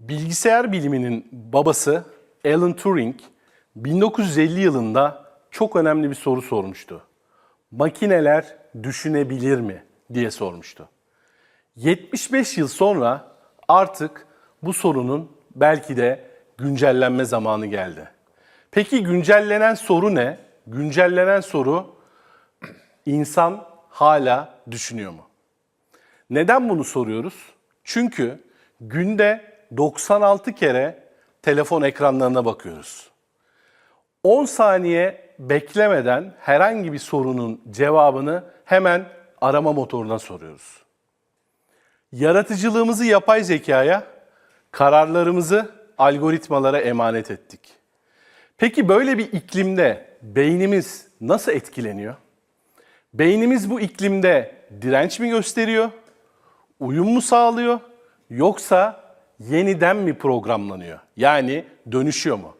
Bilgisayar biliminin babası Alan Turing 1950 yılında çok önemli bir soru sormuştu. Makineler düşünebilir mi diye sormuştu. 75 yıl sonra artık bu sorunun belki de güncellenme zamanı geldi. Peki güncellenen soru ne? Güncellenen soru insan hala düşünüyor mu? Neden bunu soruyoruz? Çünkü günde 96 kere telefon ekranlarına bakıyoruz. 10 saniye beklemeden herhangi bir sorunun cevabını hemen arama motoruna soruyoruz. Yaratıcılığımızı yapay zekaya, kararlarımızı algoritmalara emanet ettik. Peki böyle bir iklimde beynimiz nasıl etkileniyor? Beynimiz bu iklimde direnç mi gösteriyor? Uyum mu sağlıyor? Yoksa yeniden mi programlanıyor? Yani dönüşüyor mu?